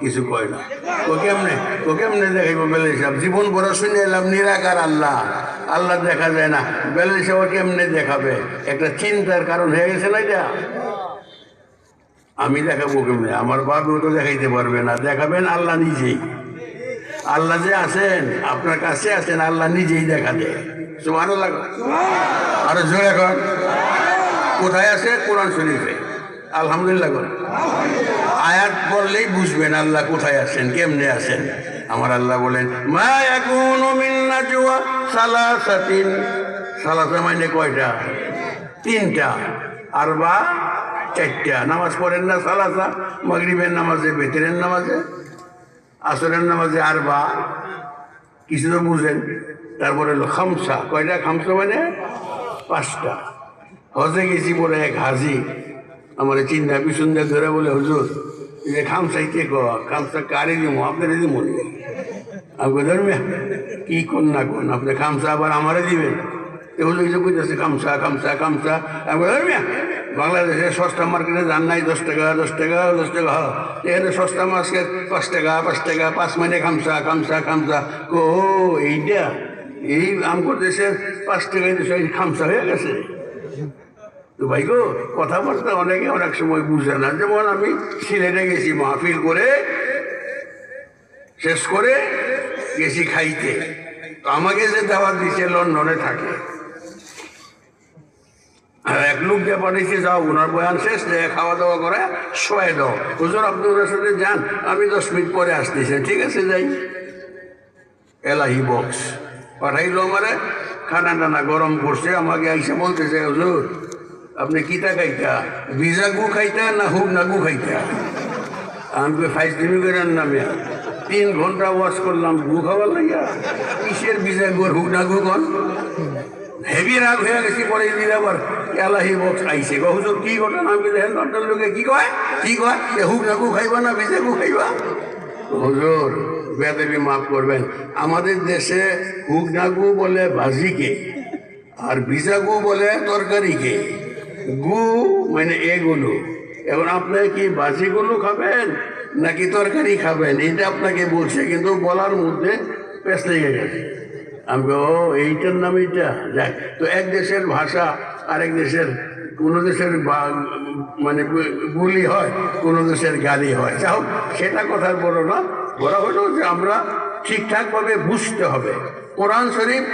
কিছু কয় না। ও কেমনে? ও কেমনে দেখাইব বেলে সাহেব জীবন বড় শুনে এলাম নিরাকার আল্লাহ। আল্লাহ দেখা যায় না। বেলে সাহেব কেমনে দেখাবে? একটা চিন্তার কারণ হয়ে গেছে না এটা? আমি দেখাবো কেমনে? আমার বাবু তো দেখাইতে পারবে না। দেখাবেন আল্লাহ নিজেই। আল্লাহ যে আছেন, আপনার কাছে আছেন, আল্লাহ নিজেই দেখা দেয়। সুমানো লাগো আরও জোরে কোথায় আছে? কোরআন শরীফে। আলহামদুলিল্লাহ কর। আয়াত বললেই বুঝবেন আল্লাহ কোথায় আছেন, কেমনে আছেন। আমার আল্লাহ বলেন, মা ইয়াকুনু মিন নাজওয়া সালাসাতিন। সালাসা মানে কয়টা? তিনটা। আর বা চারটা। নামাজ পড়েন না সালাসা? মাগরিবের নামাজে, বেতরের নামাজে, আসরের নামাজে আর বা কিছু তো বুঝেন। তারপরে হলো খামসা। কয়টা? খামসা মানে পাঁচটা। হজে গেছি বলে এক হাজি। আমার চিন্তা দিয়ে ধরে বলে, হুজুর যে খামসাইতে ক খামসা কারে দিব আপনার দিব আমি ধরবে কি কোন না কোন আপনি খামসা আবার আমারে দিবেন? হুজুর কিছু কইতেছে, খামসা খামসা খামসা। আমি ধরবে বাংলাদেশে সস্তা মার্কেটে দাম নাই, দশ টাকা দশ টাকা দশ টাকা, হয়। এখানে সস্তা মার্কেট, পাঁচ টাকা পাঁচ টাকা, পাঁচ মানে খামসা খামসা খামসা। ও এইটা এই আমগর দেশের পাঁচ টাকা দেশে খামসা হয়ে গেছে। তো ভাই গো, কথাবার্তা অনেকে অনেক সময় বুঝে না। যেমন আমি সিলেটে গেছি মাহফিল করে, শেষ করে গেছি খাইতে। তো আমাকে যে দাওয়াত দিচ্ছে লন্ডনে থাকে। আর এক লোককে পাঠিয়েছে যাও ওনার বয়ান শেষ, যে খাওয়া দাওয়া করে শোয়াই দাও। হুজুর আপনি ওনার সাথে যান, আমি দশ মিনিট পরে আসতেছি। ঠিক আছে, যাই। এলাহি বক্স। পাঠাইলো আমারে খানা টানা গরম করছে, আমাকে আইসা বলতেছে, হুজুর আপনি কিতা খাইতা? ভিজা গু খাইতা না হুক না গু খাইতা? আমি ফাইজ দিমি করে নামে। তিন ঘণ্টা ওয়াশ করলাম, গু খাবার লাগিয়া। কিসের ভিজা গুর হুক না গু কন? হেভি রাগ হয়ে গেছি, পরে দিন আবার এলাহি বক্স আইছে। গো হুজুর, কি ঘটনা? আমি দেখেন লন্ডন লোকে কি কয়? কি কয়? এ হুক না গু খাইবা না ভিজা গু খাইবা? হুজুর, বেদেবি মাফ করবেন। আমাদের দেশে হুক নাগু বলে ভাজিকে আর ভিজা গু বলে তরকারিকে গু মানে এগুলো এখন আপনি কি ভাজিগুলো খাবেন নাকি তরকারি খাবেন? এটা আপনাকে বলছে, কিন্তু বলার মধ্যে পেঁচ লেগে গেছে। আমি ও, এইটার নাম এইটা? যাক, তো এক দেশের ভাষা, আরেক দেশের, কোন দেশের মানে গুলি হয়, কোন দেশের গালি হয়। হোক, সেটা কথার বড় না। বলা হলো যে আমরা ঠিকঠাকভাবে বুঝতে হবে। কোরআন শরীফ,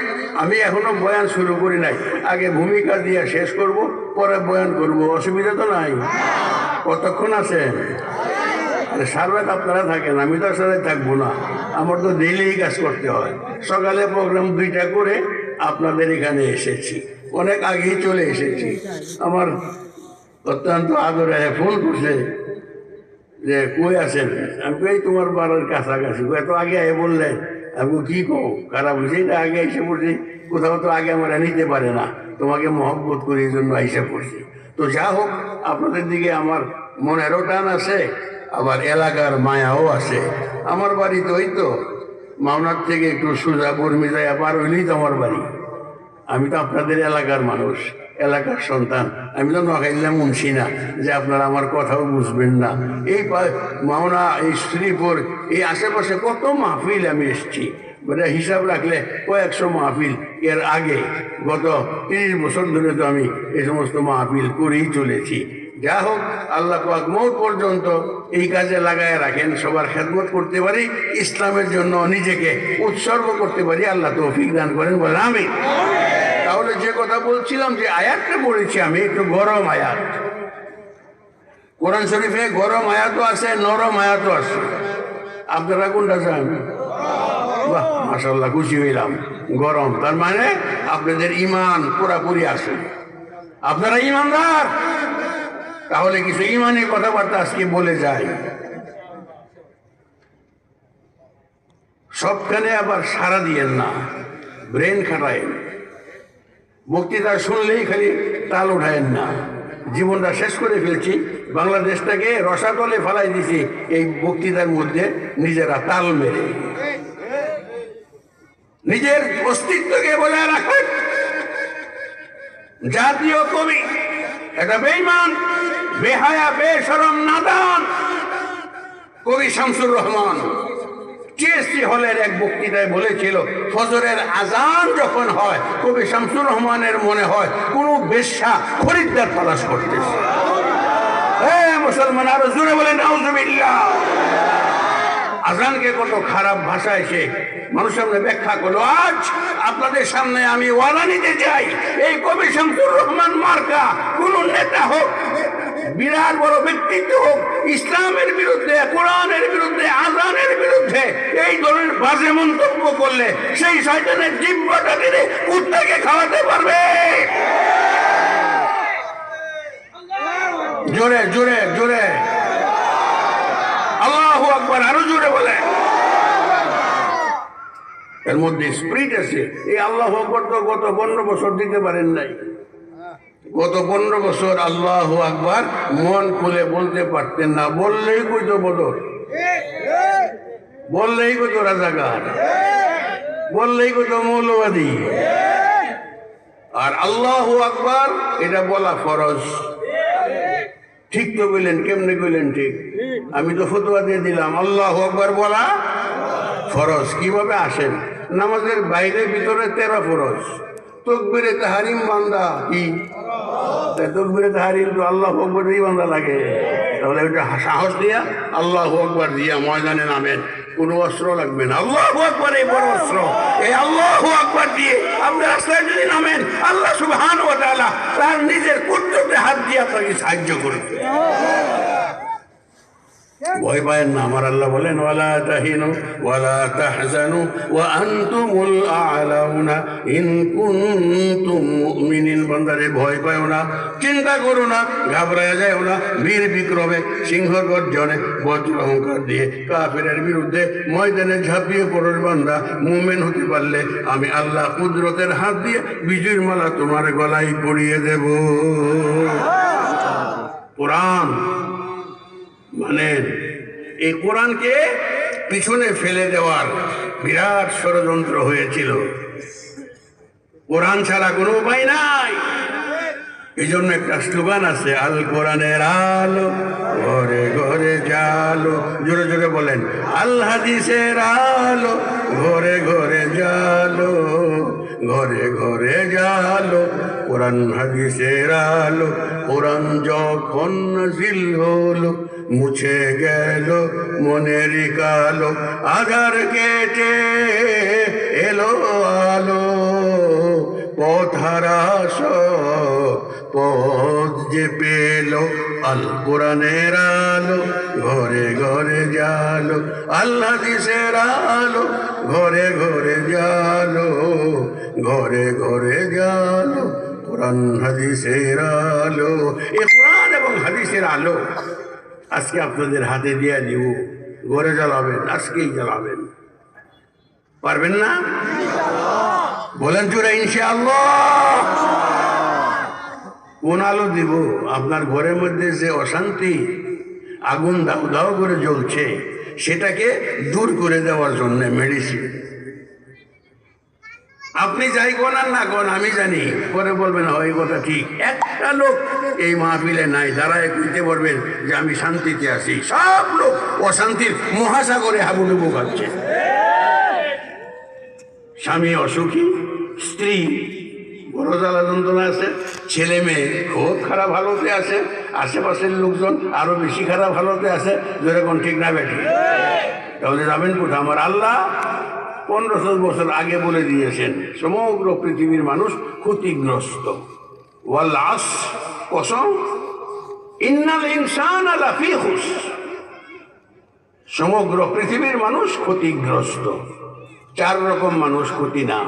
আমি এখনও বয়ান শুরু করি নাই। আগে ভূমিকা দিয়ে শেষ করব, পরে বয়ান করব, অসুবিধা তো নাই। কতক্ষণ আছেন আরে আপনারা থাকেন, আমি তো আসলে থাকব না। আমার তো ডেইলি কাজ করতে হয়। সকালে প্রোগ্রাম দুইটা করে আপনাদের এখানে এসেছি। অনেক আগেই চলে এসেছি। আমার অত্যন্ত আদরে ফোন করছে যে, কই আছেন? আমি তোমার বাড়ির কাছাকাছি। এত আগে আগে বললেন আমি কি কো খারাপ হয়েছে এটা আগে এসে পড়ছি। কোথাও তো আগে আমরা নিতে পারে না। তোমাকে মহব্বত করে এই জন্য এসে পড়ছি। তো যা হোক, আপনাদের দিকে আমার মনেরও টান আছে, আবার এলাকার মায়াও আছে। আমার বাড়ি তো ওই তো। মাওনার থেকে একটু সোজা কর্মী যায় আবার হইলেই তো আমার বাড়ি। আমি তো আপনাদের এলাকার মানুষ। এলাকার সন্তান। আমি তো নখাইলাম মুন্সি না যে আপনারা আমার কথাও বুঝবেন না। এই মাওনা, এই শ্রীপুর, এই আশেপাশে কত মাহফিল আমি এসেছি। মানে হিসাব রাখলে কয়েকশো মাহফিল এর আগে। গত তিরিশ বছর ধরে তো আমি এই সমস্ত মাহফিল করেই চলেছি। যা হোক, আল্লাহ পাক পর্যন্ত এই কাজে লাগায় রাখেন, সবার খেদমত করতে পারি, ইসলামের জন্য নিজেকে উৎসর্গ করতে পারি, আল্লাহ তৌফিক দান করেন বলে আমি তাহলে যে কথা বলছিলাম যে আয়াতটা পড়েছি আমি, একটু গরম আয়াত। কোরআন শরীফে গরম আয়াতও আছে, নরম আয়াতও আছে। আপনারা কোনটা চান? বাহ মাসাল্লাহ খুশি হইলাম। গরম, তার মানে আপনাদের ইমান পুরাপুরি আছে। আপনারা ইমানদার তাহলে কিছু ইমানের কথাবার্তা আজকে বলে যায় সবখানে আবার সারা দিয়েন না, ব্রেন খাটায়েন। বক্তৃতা শুনলেই খালি তাল উঠায়েন না। জীবনটা শেষ করে ফেলছি। বাংলাদেশটাকে রসাতলে ফেলাই দিছি এই বক্তৃতার মধ্যে নিজেরা তাল মেরে। নিজের অস্তিত্বকে বলে রাখেন। জাতীয় কবি, একটা বেইমান বেহায়া বেসরম নাদান, কবি শামসুর রহমান। টিএসসি হলের এক বক্তৃতায় বলেছিল, ফজরের আজান যখন হয়, কবি শামসুর রহমানের মনে হয়, কোনো বেশ্যা খরিদ্দার তালাশ করতেছে। মুসলমান, আরও জোরে বলে নাউজুবিল্লাহ। আজানকে কত খারাপ ভাষায় সে মানুষের সামনে ব্যাখ্যা করল, আজ আপনাদের সামনে আমি ওয়াদা নিতে চাই। এই কবি শামসুর রহমান মার্কা কোন নেতা হোক, বিরাট বড় ব্যক্তিত্ব হোক, ইসলামের বিরুদ্ধে, কোরআনের বিরুদ্ধে, আজানের বিরুদ্ধে এই ধরনের বাজে মন্তব্য করলে সেই শয়তানের জিব্বাটা তিনি কুত্তাকে খাওয়াতে পারবে। জোরে জোরে জোরে। আল্লাহ আকবর, আরও জোরে বলে। এর মধ্যে স্প্রিট আছে। এই আল্লাহ আকবর তো গত পনেরো বছর দিতে পারেন নাই। গত পনেরো বছর আল্লাহ আকবর মন খুলে বলতে পারতেন না। বললেই কইতো বদর। বললেই কইতো রাজাকার। বললেই কইতো মৌলবাদী। আর আল্লাহ আকবর, এটা বলা ফরজ। ঠিক তো বললেন কেমনে কইলেন ঠিক? আমি তো ফতুয়া দিয়ে দিলাম, আল্লাহ আকবর বলা ফরজ, কীভাবে আসেন নামাজের বাইরে, ভিতরে তেরা ফরজ। তকবিরে তাহারিম বান্দা কি? তকবিরে তাহারিম তো আল্লাহ আকবরেই বান্দা লাগে। তাহলে ওইটা সাহস দিয়া আল্লাহ আকবর দিয়া ময়দানে নামেন। কোনো অস্ত্র লাগবে না। আল্লাহ আকবর এই বড় অস্ত্র। এই আল্লাহ আকবর দিয়ে আপনি রাস্তায় যদি নামেন, আল্লাহ সুবহান ও তার নিজের কুদ্রতে হাত দিয়ে আপনাকে সাহায্য করবে। ভয় পায়েন না। আমার আল্লাহ বলেন, ওয়ালা তাহিনু, ওয়ালা তাহজানু, ওয়া আনতুমুল আ'লাউনা, ইন কুনতুম মুমিনিন। বান্দারে, ভয় পাও না, চিন্তা করো না, ঘাবড়ায় যাও না। বীর বিক্রমে সিংহ গর্জনে বজ্র অহংকার দিয়ে কাফেরের বিরুদ্ধে ময়দানে ঝাঁপিয়ে পড়োর বান্দা মুমেন হতে পারলে আমি আল্লাহ কুদরতের হাত দিয়ে বিজুর মালা তোমার গলায় পরিয়ে দেব। কোরআন মানে এই কোরআনকে পিছনে ফেলে দেওয়ার বিরাট ষড়যন্ত্র হয়েছিল। কোরআন ছাড়া কোনো উপায় নাই। এই জন্য একটা স্লোগান আছে, আল কোরআনের আলো ঘরে ঘরে জালো। জোরে জোরে বলেন, আল হাদিসের আলো ঘরে ঘরে জালো, ঘরে ঘরে জালো। কোরআন হাদিসের আলো, কোরআন যখন হলো মুছে গেল মনের কালো, আধার কেটে এলো আলো। পথহারাস পথ যে পেল, আল কোরআনের আলো ঘরে ঘরে জালো, আল্লাহ দিসের আলো ঘরে ঘরে জালো, ঘরে ঘরে জালো, কোরআন হাদিসের আলো। এ কোরআন এবং হাদিসের আলো। আজকে আপনাদের হাতে দিয়ে দিব ঘরে জ্বালাবেন, আজকেই জ্বালাবেন। পারবেন না? বলেন জোরে ইনশাআল্লাহ। কোন আলো দিব? আপনার ঘরের মধ্যে যে অশান্তি, আগুন দাও দাও করে জ্বলছে, সেটাকে দূর করে দেওয়ার জন্য মেডিসিন আপনি যাই আর না কোন, আমি জানি। পরে বলবেন, হয় কথা ঠিক। একটা লোক এই মাহফিলে নাই যারা কইতে পারবেন যে, আমি শান্তিতে আছি। সব লোক অশান্তির মহাসাগরে হাবুডুবু খাচ্ছে। স্বামী অসুখী, স্ত্রী, বড় জ্বালা যন্ত্রণা আছে, ছেলে মেয়ে খুব খারাপ হালতে আছে, আশেপাশের লোকজন আরও বেশি খারাপ হালতে আছে যেরকম ঠিক না বেঠি তাহলে যাবেন কোথাও আমার আল্লাহ পনেরোশো বছর আগে বলে দিয়েছেন, সমগ্র পৃথিবীর মানুষ ক্ষতিগ্রস্ত। সমগ্র পৃথিবীর মানুষ ক্ষতিগ্রস্ত। চার রকম মানুষ ক্ষতি না।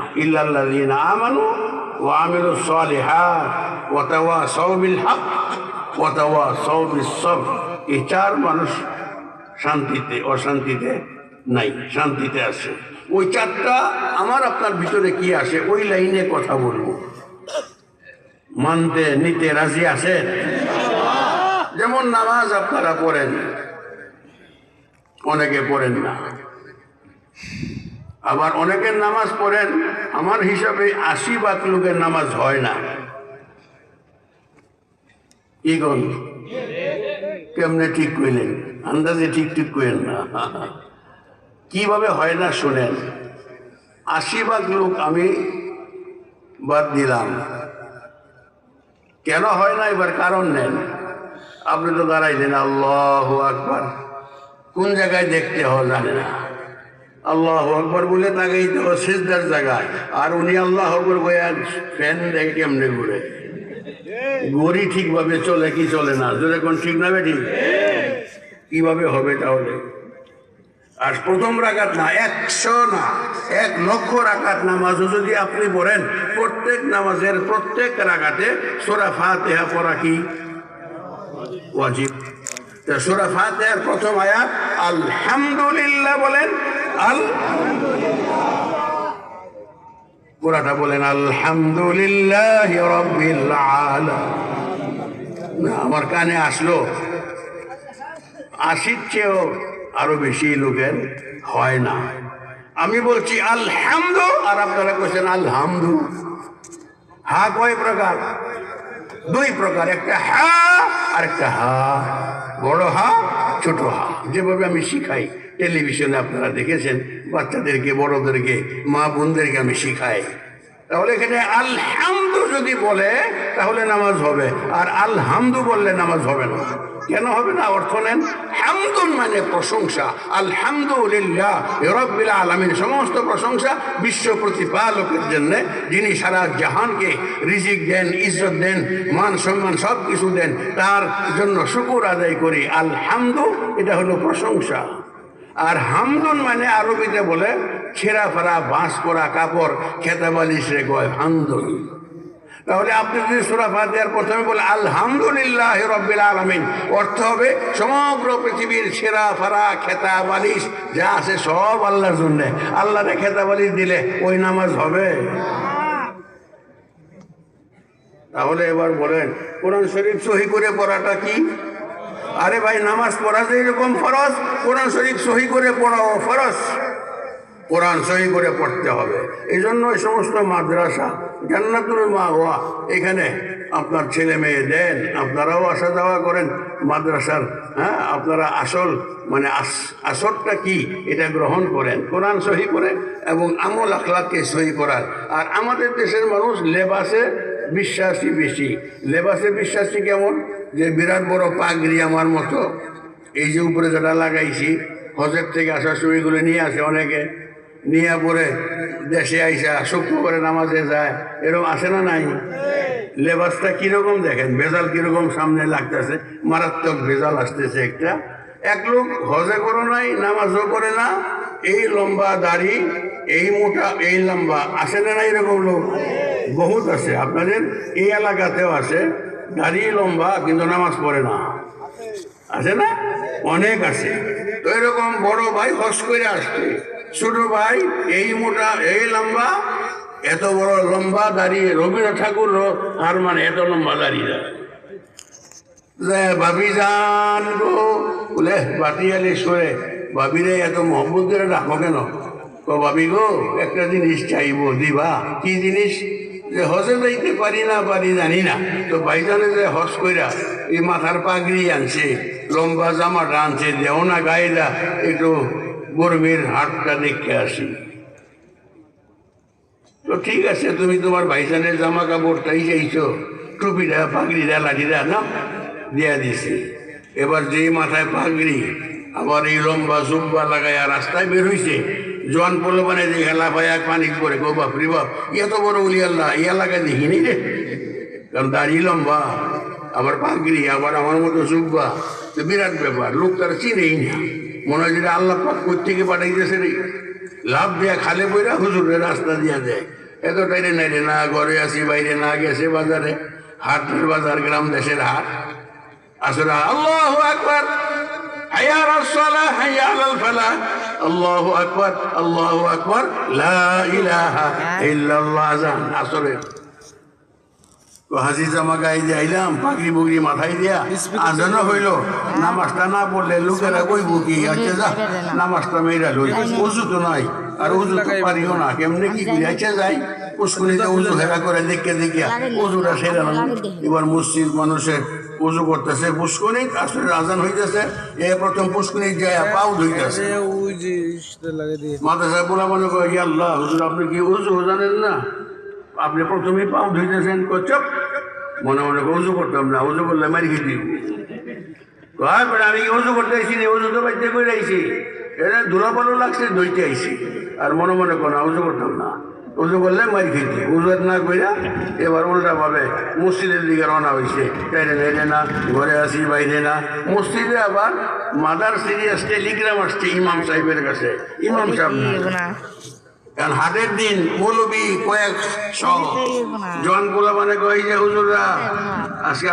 এই চার মানুষ শান্তিতে, অশান্তিতে নাই, শান্তিতে আছে। ওই চারটা আমার আপনার ভিতরে কি আসে, ওই লাইনে কথা বলব। মানতে, নিতে রাজি আছেন? যেমন নামাজ আপনারা পড়েন, অনেকে পড়েন না। আবার অনেকের নামাজ পড়েন, আমার হিসাবে আশি ভাগ লোকের নামাজ হয় না। কি কেমনে ঠিক কইলেন? আন্দাজে ঠিক ঠিক করেন না। কীভাবে হয় না শুনেন। আশি ভাগ লোক আমি বাদ দিলাম। কেন হয় না এবার কারণ নেন। আপনি তো দাঁড়াইলেন, আল্লাহ আকবার। কোন জায়গায় দেখতে হয় জানে না। আল্লাহ আকবর বলে তাকেই তো সিজদার জায়গায়। আর উনি আল্লাহ আকবর বইয়া ফ্যান দেখে কেমনে ঘুরে? গড়ি ঠিকভাবে চলে কি চলে না? যদি কোন ঠিক না বেটি? কীভাবে হবে তাহলে? আর প্রথম রাকাত না, একশো না, এক লক্ষ রাকাত নামাজও যদি আপনি পড়েন, প্রত্যেক নামাজের প্রত্যেক রাকাতে সোরা ফাতেহা পড়া কি? ওয়াজিব। সোরা ফাতেহার প্রথম আয়াত, আলহামদুলিল্লাহ বলেন, আল পুরাটা বলেন, আলহামদুলিল্লাহ রব্বিল আলামিন। না, আমার কানে আসলো। আশির চেয়েও আরও বেশি লোকের হয় না। আমি বলছি, আলহামদু আর আপনারা বলছেন আলহামদু হা কয় প্রকার? দুই প্রকার, একটা হা আর একটা হা। বড় হা, ছোট হা। যেভাবে আমি শিখাই, টেলিভিশনে আপনারা দেখেছেন, বাচ্চাদেরকে, বড়দেরকে, মা বোনদেরকে আমি শিখাই। তাহলে এখানে আলহামদু যদি বলে, তাহলে নামাজ হবে। আর আলহামদু বললে নামাজ হবে না। কেন হবে না? অর্থ নেন। হামদুন মানে প্রশংসা। আলহামদুলিল্লাহ, রব্বিল আলমিন, সমস্ত প্রশংসা বিশ্ব প্রতিপালকের জন্য। যিনি সারা জাহানকে রিজিক দেন, ইজ্জত দেন, মান সম্মান সব কিছু দেন, তার জন্য শুকুর আদায় করি। আলহামদু, এটা হলো প্রশংসা। আর হামদুন মানে আরবিতে বলে ছেঁড়া ফেরা, বাঁশ করা কাপড়, খেতে রে কয় হামদুন তাহলে আপনি যদি সুরা ফাতিহার প্রথমে বলে আলহামদুলিল্লাহ রব্বিল আলমিন, অর্থ হবে সমগ্র পৃথিবীর সেরা ফারা, খেতা বালিশ, যা আছে সব আল্লাহর জন্য। আল্লাহরে খেতা বালিশ দিলে ওই নামাজ হবে। তাহলে এবার বলেন, কোরআন শরীফ সহি করে পড়াটা কি? আরে ভাই, নামাজ পড়া যে এরকম ফরজ, কোরআন শরীফ সহি করে পড়াও ফরজ। কোরআন সহি করে পড়তে হবে। এই জন্য এই সমস্ত মাদ্রাসা জান্নাতুল মা হওয়া এখানে আপনার ছেলে মেয়ে দেন, আপনারাও আসা যাওয়া করেন মাদ্রাসার হ্যাঁ? আপনারা আসল মানে আস- আসরটা কি? এটা গ্রহণ করেন, কোরআন সহি করে এবং আমল আখলাককে সহি করার। আর আমাদের দেশের মানুষ লেবাসে বিশ্বাসী বেশি। লেবাসে বিশ্বাসী কেমন? যে বিরাট বড় পাগড়ি আমার মতো। এই যে উপরে যেটা লাগাইছি, হজের থেকে আসার সময় এগুলো নিয়ে আসে অনেকে। নিয়ে পরে দেশে আইসা শুক্রবারে নামাজে যায়। এরকম আসে না নাই? লেবাসটা কীরকম দেখেন? ভেজাল কীরকম সামনে লাগতেছে? মারাত্মক ভেজাল আসতেছে একটা। এক লোক হজে করো নাই, নামাজও করে না। এই লম্বা দাড়ি, এই মোটা, এই লম্বা, আসে না এরকম লোক? বহুত আছে। আপনাদের এই এলাকাতেও আছে। দাড়ি লম্বা, কিন্তু নামাজ পড়ে না। আছে না? অনেক আছে। তো এরকম বড় ভাই হস করে আসছে। ছোট ভাই, এই মোটা, এই লম্বা, এত বড় লম্বা দাঁড়িয়ে রবীন্দ্র ঠাকুর আর মানে এত লম্বা দাঁড়িয়ে ভাবি যান গো। বলে বাটিয়ালি সরে ভাবিরে, এত মহব্বত করে ডাকো কেন? তো ভাবি গো, একটা জিনিস চাইব, দিবা। কি জিনিস? যে হজে যাইতে পারি না পারি জানি না। তো ভাইজানে যে হজ কইরা এই মাথার পাগড়ি আনছে, লম্বা জামাটা আনছে, দেও না গায়েরা একটু গরমের হাটটা দেখে আসি। তো ঠিক আছে, তুমি তোমার ভাইজানের জামা কাপড়টাই চাইছো, টুপিটা, পাগড়িটা, লাঠিটা, না? দিয়া দিছি। এবার যেই মাথায় পাগড়ি, আবার এই লম্বা জুব্বা লাগাইয়া রাস্তায় বের হইছে জোয়ান পড়ল মানে যে হেলা পায়া, পানি করে? গো বাপ রে বাপ এত বড় উলি আল্লাহ এই এলাকায় দেখিনি রে। কারণ দাড়ি লম্বা, আবার পাগড়ি, আবার আমার মতো জুব্বা তো বিরাট ব্যাপার, লোক তারা চিনেই না। মনে হয় যেটা আল্লাহ পাক থেকে পাঠাইতেছে রে। লাভ দেয়া খালে বইরা হুজুরের রাস্তা দিয়া দেয়। এত টাইরে নাই রে, না ঘরে আসি বাইরে না গেছে বাজারে। হাটের বাজার, গ্রাম দেশের হাট। আসলে আল্লাহ আকবার। জামা গায়ে দিয়ে আইলাম পাগড়ি বুগড়ি মাথায় দিয়া আজান হইল। নামাজটা না পড়লে লোকেরা কইব কি আচ্ছা যা নামাজটা মেয়েরা লই। উজু তো নাই আর উজু তো পারিও না কেমনে কি আচ্ছা যাই উজু হেরা করে দেখে দেখিয়া সেরা এবার মসজিদ মানুষের উজু করতেছে পুষ্কনি আসলে আজান হইতেছে এ প্রথম পুষ্কনি যায় পাও ধুইতেছে। মাদ্রাসায় বলা মনে করে আল্লাহ হুজুর আপনি কি উজু জানেন না? আপনি প্রথমেই পাও ধুইতেছেন। চুপ। মনে মনে করে উজু করতাম না উজু করলে মারি খেয়ে দিবি আমি উজু করতে আইসি নি? উজু তো বাইতে করে আইসি এটা ধুলা পালো লাগছে ধুইতে আইসি আর মনে মনে কোনো উজু করতাম না। উজু করলে মারি খেতে উজু না কইরা এবার উল্টা ভাবে মসজিদের দিকে রওনা হয়েছে তাইলে নেড়ে না ঘরে আসি বাইরে না। মসজিদে আবার মাদার সিরিয়াস টেলিগ্রাম আসছে ইমাম সাহেবের কাছে। ইমাম সাহেব কারণ হাটের দিন মৌলবী কয়েক সহ জন পোলা মানে কয় যে হুজুরা আজকে